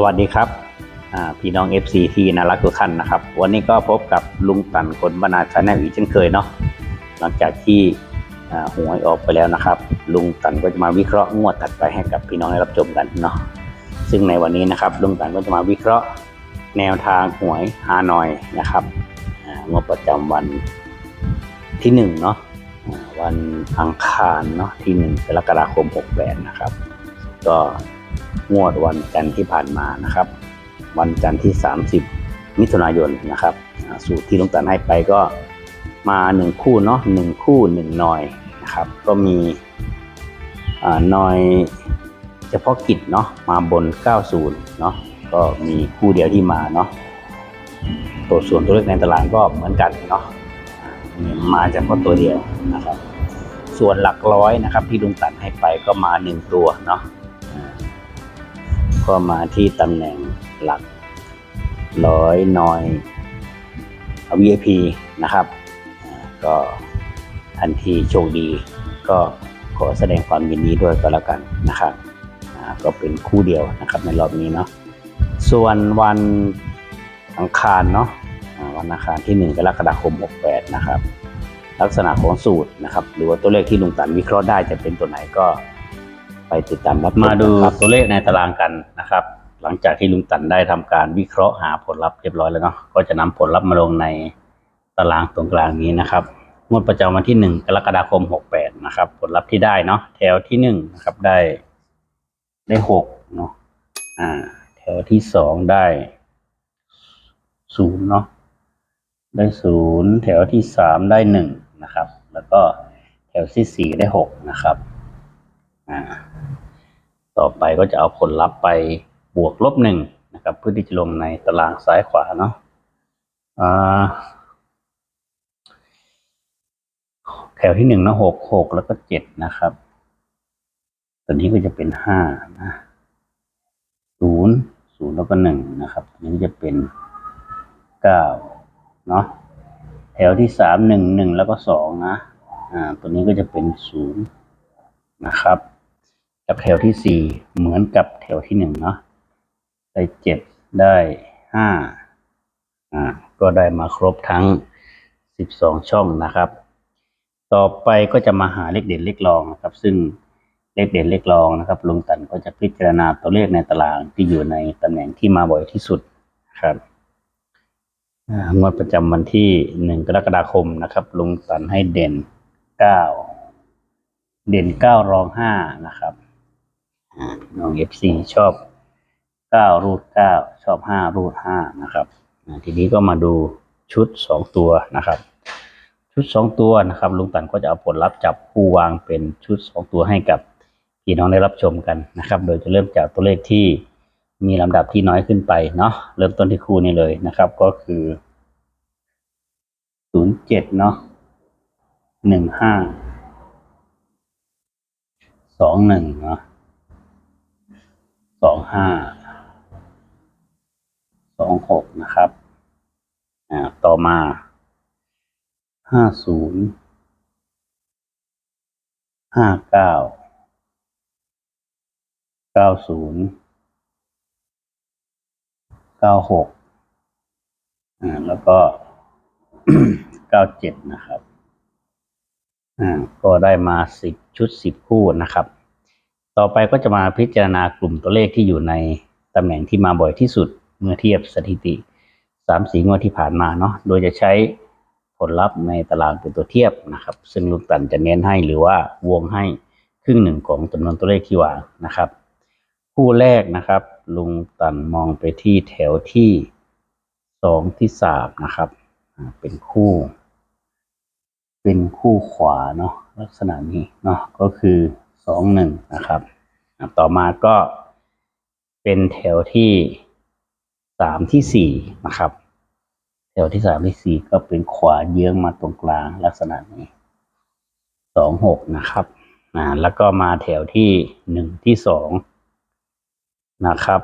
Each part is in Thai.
สวัสดีครับพี่น้อง FC ที่น่ารักทุกท่านนะครับ วันนี้ก็พบกับลุงตันคนบรรณาชาแนลอีกเช่นเคยเนาะหลังจากที่หวยออกไปแล้วนะครับ ลุงตันก็จะมาวิเคราะห์งวดถัดไปให้กับพี่น้องได้รับชมกันเนาะซึ่งในวันนี้นะครับ ลุงตันก็จะมาวิเคราะห์แนวทางหวยฮานอยนะครับงวดประจำวันที่หนึ่งเนาะวันอังคารเนาะที่หนึ่งกรกฎาคม 68 นะครับ ก็ งวดวันจันทร์ที่ผ่านมานะครับ วันจันทร์ที่ 30 มิถุนายนนะครับ สูตรที่ลุงตันให้ไปก็มาหนึ่งคู่เนาะหนึ่งคู่หนึ่งหน่อยนะครับ ก็มีอ่าหน่อยเฉพาะกิจเนาะมาบน 90 เนาะก็มีคู่เดียวที่มาเนาะตัวส่วนตัวเลขในตารางก็เหมือนกันเนาะอ่ามีมาเฉพาะตัวเดียวนะครับ ส่วนหลักร้อยนะครับ ที่ลุงตันให้ไปก็มาหนึ่งตัวเนาะ ก็มาที่ตำแหน่งหลักร้อยหน่อย VIP นะครับ ก็ทันทีโชคดี ก็ขอแสดงความยินดีด้วยก็แล้วกันนะครับก็เป็นคู่เดียวนะครับในรอบนี้เนาะส่วนวันอังคารเนาะวันอังคารที่ 1 กรกฎาคม 68 นะครับ ลักษณะของสูตรนะครับ หรือว่าตัวเลขที่ลุงตันวิเคราะห์ได้จะเป็นตัวไหนก็ ไปติดตามรับชมาดูนะครับตัวเลขในตารางกันนะครับ หลังจากที่ลุงตันได้ทำการวิเคราะห์หาผลลัพธ์เรียบร้อยแล้วเนาะก็จะนำผลลัพธ์มาลงในตารางตรงกลางนี้นะครับงวดประจำวันที่หนึ่งกรกฎาคมหกแปดนะครับ ผลลัพธ์ที่ได้เนาะแถวที่หนึ่งนะครับได้ ได้หกเนาะอ่า แถวที่สองได้ศูนย์เนาะได้ศูนย์แถวที่สามได้หนึ่งนะครับ แล้วก็แถวที่สี่ได้หกนะครับ อ่า ต่อไปก็จะเอาผลลัพธ์ไปบวกลบหนึ่งนะครับ เพื่อที่จะลงในตารางซ้ายขวาเนาะแถวที่หนึ่งนะหกหกแล้วก็เจ็ดนะครับ ตัวนี้ก็จะเป็นห้านะศูนย์ศูนย์แล้วก็หนึ่งนะครับตัวนี้จะเป็นเก้าเนาะแถวที่สามหนึ่งหนึ่งแล้วก็สองนะ อ่า ตัวนี้ก็จะเป็นศูนย์นะครับ กับแถวที่สี่เหมือนกับแถวที่หนึ่งเนาะได้เจ็ดได้ห้าอ่าก็ได้มาครบทั้งสิบสองช่องนะครับ ต่อไปก็จะมาหาเลขเด่นเลขรองนะครับ ซึ่งเลขเด่นเลขรองนะครับลุงตันก็จะพิจารณาตัวเลขในตารางที่อยู่ในตำแหน่งที่มาบ่อยที่สุดครับอ่างวดประจำวันที่หนึ่งกรกฎาคมนะครับ ลุงตันให้เด่นเก้าเด่นเก้ารองห้านะครับ น้องเอฟซีชอบเก้ารูดเก้าชอบห้ารูดห้านะครับทีนี้ก็มาดูชุดสองตัวนะครับ ชุดสองตัวนะครับลุงตันก็จะเอาผลลัพธ์จับคู่วางเป็นชุดสองตัวให้กับพี่น้องได้รับชมกันนะครับ โดยจะเริ่มจากตัวเลขที่มีลำดับที่น้อยขึ้นไปเนาะเริ่มต้นที่คู่นี้เลยนะครับ ก็คือศูนย์เจ็ดเนาะหนึ่งห้าสองหนึ่งเนาะ สองห้าสองหกนะครับอ่าต่อมาห้าศูนย์ห้าเก้าเก้าศูนย์เก้าหกอ่าแล้วก็เก้าเจ็ดนะครับอ่าก็ได้มาสิบชุดสิบคู่นะครับ ต่อไปก็จะมาพิจารณากลุ่มตัวเลขที่อยู่ในตำแหน่งที่มาบ่อยที่สุด เมื่อเทียบสถิติสามสีงวดที่ผ่านมาเนาะ โดยจะใช้ผลลัพธ์ในตารางเป็นตัวเทียบนะครับ ซึ่งลุงตันจะเน้นให้หรือว่าวงให้ครึ่งหนึ่งของจำนวนตัวเลขที่วางนะครับ คู่แรกนะครับ ลุงตันมองไปที่แถวที่สองที่สามนะครับเป็นคู่เเป็นคู่ขวาเนาะลักษณะนี้เนาะก็คือ สองหนึ่งนะครับ ต่อมาก็เป็นแถวที่สามที่สี่นะครับ แถวที่สามที่สี่ก็เป็นขวาเยื้องมาตรงกลางลักษณะนี้สองหกนะครับอ่าแล้วก็มาแถวที่หนึ่งที่สองนะครับ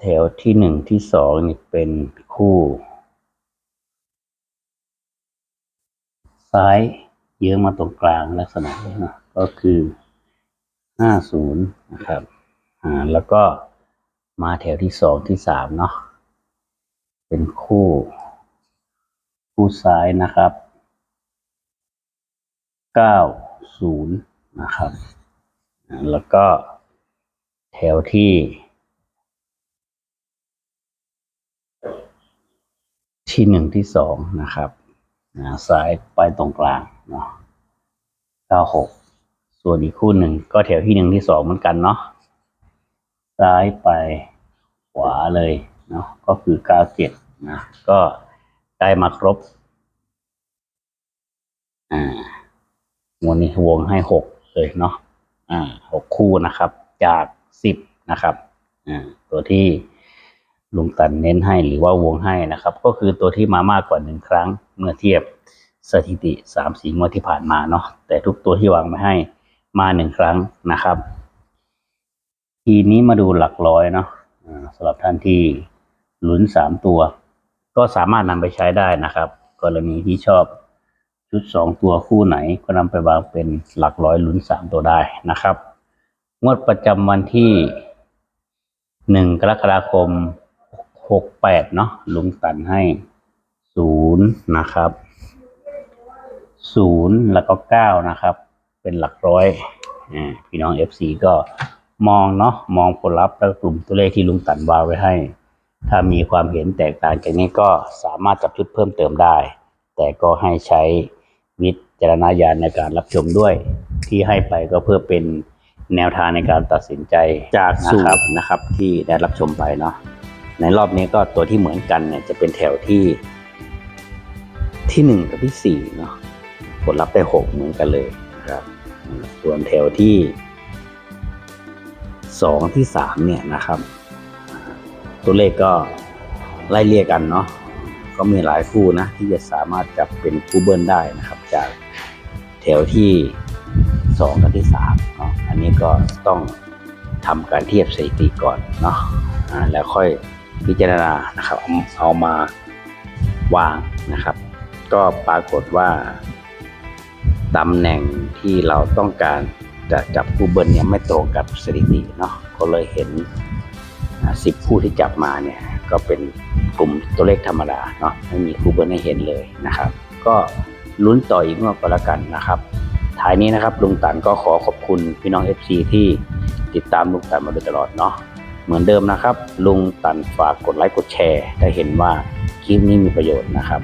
แถวที่หนึ่งที่สองนี่เป็นคู่ซ้ายเยื้องมาตรงกลางลักษณะนี้นะก็คือ ห้าศูนย์นะครับ อ่า แล้วก็มาแถวที่สองที่สามเนาะ เป็นคู่ คู่ซ้ายนะครับ เก้าศูนย์นะครับอ่าแล้วก็แถวที่ ที่หนึ่งที่สองนะครับอ่าซ้ายไปตรงกลางเนาะเก้าหก ส่วนอีกคู่หนึ่งก็แถวที่หนึ่งที่สองเหมือนกันเนาะซ้ายไปขวาเลยเนาะก็คือเก้าเจ็ดนะก็ได้มาครบ อ่าวันนี้วงให้หกเลยเนาะอ่าหกคู่นะครับ จากสิบนะครับอ่าตัวที่ลุงตันเน้นให้หรือว่าวงให้นะครับ ก็คือตัวที่มามากกว่าหนึ่งครั้งเมื่อเทียบสถิติสามสีงวดที่ผ่านมาเนาะแต่ทุกตัวที่วางไว้ให้ มาหนึ่งครั้งนะครับ ทีนี้มาดูหลักร้อยเนาะสำหรับท่านที่ลุ้นสามตัว ก็สามารถนำไปใช้ได้นะครับ กรณีที่ชอบชุดสองตัวคู่ไหนก็นำไปวางเป็นหลักร้อยลุ้นสามตัวได้นะครับงวดประจำวันที่หนึ่งกรกฎาคมหกแปดเนาะลุงตันให้ศูนย์นะครับศูนย์แล้วก็เก้านะครับ เป็นหลักร้อยอ่าพี่น้องเอฟซีก็มองเนาะมองผลลัพธ์และกลุ่มตัวเลขที่ลุงตันวางไว้ให้ ถ้ามีความเห็นแตกต่างกันนี้ก็สามารถจับชุดเพิ่มเติมได้ แต่ก็ให้ใช้วิจารณญาณในการรับชมด้วย ที่ให้ไปก็เพื่อเป็นแนวทางในการตัดสินใจจากสูตรนะครับ ที่ได้รับชมไปเนาะในรอบนี้ก็ตัวที่เหมือนกันเนี่ยจะเป็นแถวที่ ที่หนึ่งกับที่สี่เนาะผลลัพธ์ได้หกเหมือนกันเลยนะครับ ส่วนแถวที่สองที่สามเนี่ยนะครับ ตัวเลขก็ไล่เรียกกันเนาะก็มีหลายคู่นะที่จะสามารถจับเป็นคู่เบิ้ลได้นะครับ จากแถวที่สองกับที่สามเนาะอันนี้ก็ต้องทำการเทียบสถิติก่อนเนาะแล้วค่อยพิจารณานะครับเอามาวางนะครับ ก็ปรากฏว่า ตำแหน่งที่เราต้องการจะจับคู่เบิ้ลเนี่ยไม่ตรงกับสถิติเนาะก็เลยเห็นสิบคู่ที่จับมาเนี่ยก็เป็นกลุ่มตัวเลขธรรมดาเนาะไม่มีคู่เบิ้ลให้เห็นเลยนะครับ ก็ลุ้นต่ออีกงวดก็แล้วกันนะครับท้ายนี้นะครับลุงตันก็ขอขอบคุณพี่น้อง FC ที่ติดตามลุงตันมาโดยตลอดเนาะเหมือนเดิมนะครับ ลุงตันฝากกดไลค์กดแชร์ ถ้าเห็นว่าคลิปนี้มีประโยชน์นะครับ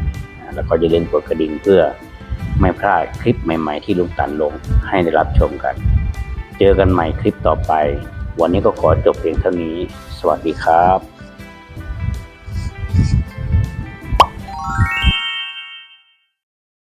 แล้วก็อย่าลืมกดกระดิ่งเพื่อ ไม่พลาดคลิปใหม่ๆที่ลุงตันลงให้ได้รับชมกัน เจอกันใหม่คลิปต่อไป วันนี้ก็ขอจบเพียงเท่านี้ สวัสดีครับ